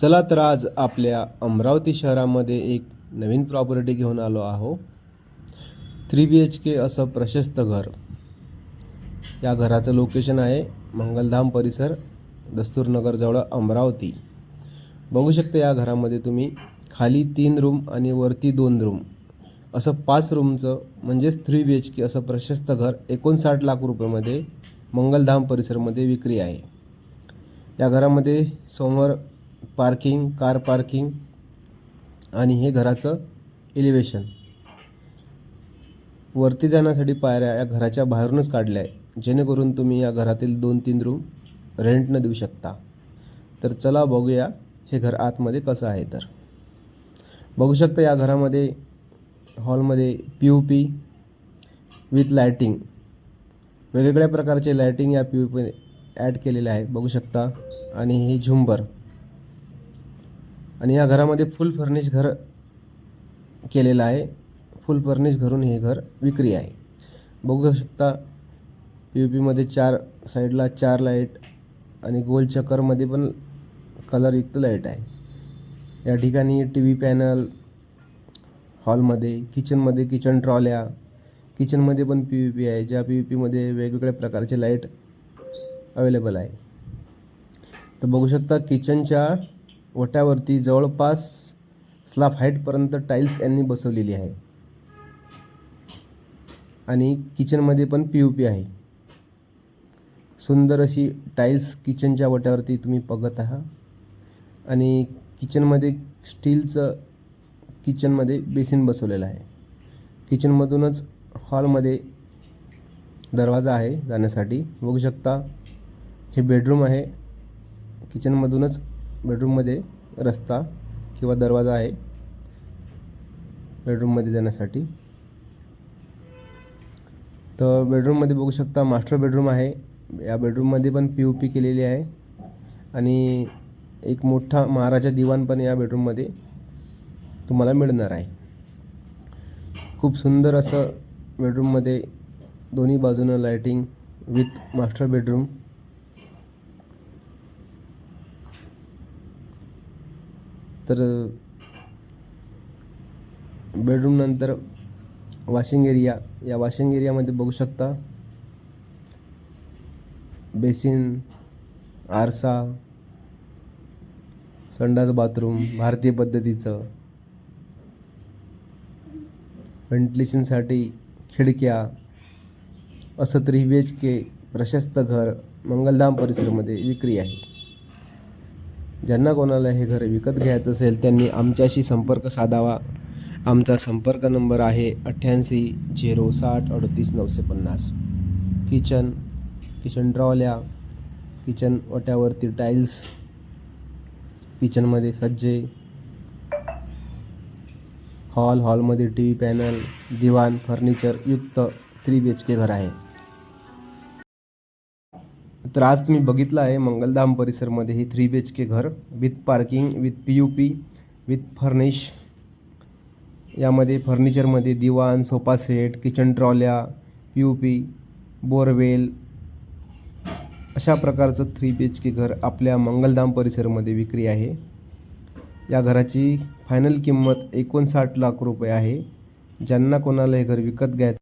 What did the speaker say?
चला तर आज आपल्या अमरावती शहरामध्ये एक नवीन प्रॉपर्टी घेऊन आलो आहो. थ्री बी एच के असं प्रशस्त घर. या घराचं लोकेशन आहे मंगलधाम परिसर दस्तूरनगरजवळ अमरावती. बघू शकता या घरामध्ये तुम्ही खाली तीन रूम आणि वरती दोन रूम असं पाच रूमचं म्हणजेच थ्री बी एच के असं प्रशस्त घर एकोणसाठ लाख रुपयामध्ये मंगलधाम परिसरमध्ये विक्री आहे. या घरामध्ये समोर पार्किंग कार पार्किंग आणि हे घराचं एलिवेशन वरती जाण्यासाठी पायऱ्या या घराच्या बाहेरूनच काढल्या आहे जेणेकरून तुम्ही या घरातील दोन तीन रूम रेंटनं देऊ शकता. तर चला बघूया हे घर आतमध्ये कसं आहे तर. बघू शकता या घरामध्ये हॉलमध्ये P U P with lighting वेगवेगळ्या प्रकारचे लायटिंग या पी यू पी ॲड केलेले आहे. बघू शकता. आणि हे झुंबर. आणि या घरामध्ये फुल फर्निश घर केलेलं आहे. फुल फर्निश घरून हे घर विक्री आहे. बघू शकता पी यू पीमध्ये चार साईडला चार लाइट आणि गोल चक्करमध्ये पण कलरयुक्त लाइट आहे. या ठिकाणी टी व्ही पॅनल हॉलमध्ये किचनमध्ये किचन ट्रॉल्या किचनमध्ये पण पी यू पी आहे ज्या पी यू पीमध्ये वेगवेगळ्या प्रकारचे लाइट अवेलेबल आहे. तर बघू शकता किचनच्या ओट्यावरती जवळपास स्लाफ हाईटपर्यंत टाईल्स यांनी बसवलेली आहे. आणि किचनमध्ये पण पी यू पी आहे. सुंदर अशी टाईल्स किचनच्या वट्यावरती तुम्ही बघत आहात. आणि किचनमध्ये स्टीलचं किचनमध्ये बेसिन बसवलेलं आहे. किचनमधूनच हॉलमध्ये दरवाजा आहे जाण्यासाठी. बघू शकता हे बेडरूम आहे. किचनमधूनच बेडरूममध्ये रस्ता किंवा दरवाजा आहे. बेडरूममध्ये जाण्यासाठी. तर बेडरूममध्ये बघू शकता मास्टर बेडरूम आहे. या बेडरूममध्ये पण पी यू पी केलेली आहे. आणि एक मोठा महाराजा दिवाण पण या बेडरूममध्ये तुम्हाला मिळणार आहे. खूप सुंदर असं बेडरूममध्ये दोन्ही बाजूनं लायटिंग विथ मास्टर बेडरूम तर बेडरूम नंतर वॉशिंग एरिया या वॉशिंग एरियामध्ये बघू शकता बेसिन आरसा संडास बाथरूम भारतीय पद्धतीचं व्हेंटिलेशनसाठी खिडक्या असं थ्री बी एच के प्रशस्त घर मंगलधाम परिसरमध्ये विक्री आहे. ज्यांना कोणाला हे घर विकत घ्यायचं असेल त्यांनी आमच्याशी संपर्क साधावा. आमचा संपर्क नंबर आहे अठ्ठ्याऐंशी झिरो साठ अडतीस नऊशे पन्नास. किचन किचन ड्रॉल्या किचन ओट्यावरती टाईल्स किचनमध्ये सज्जे हॉल हॉलमध्ये टी व्ही पॅनल दिवाण फर्निचर युक्त थ्री बी एच के घर आहे. तर आज तुम्ही बघितलं आहे मंगलधाम परिसरमध्ये हे थ्री बी एच के घर with parking with P U P with furnish यामध्ये फर्निचरमध्ये दिवाण सोफा सेट किचन ट्रॉल्या पी यू पी बोरवेल अशा प्रकारचं थ्री बी एच के घर आपल्या मंगलधाम परिसरमध्ये विक्री आहे. या घराची फायनल किंमत एकोणसाठ लाख रुपये आहे. ज्यांना कोणाला हे घर विकत घ्यायचं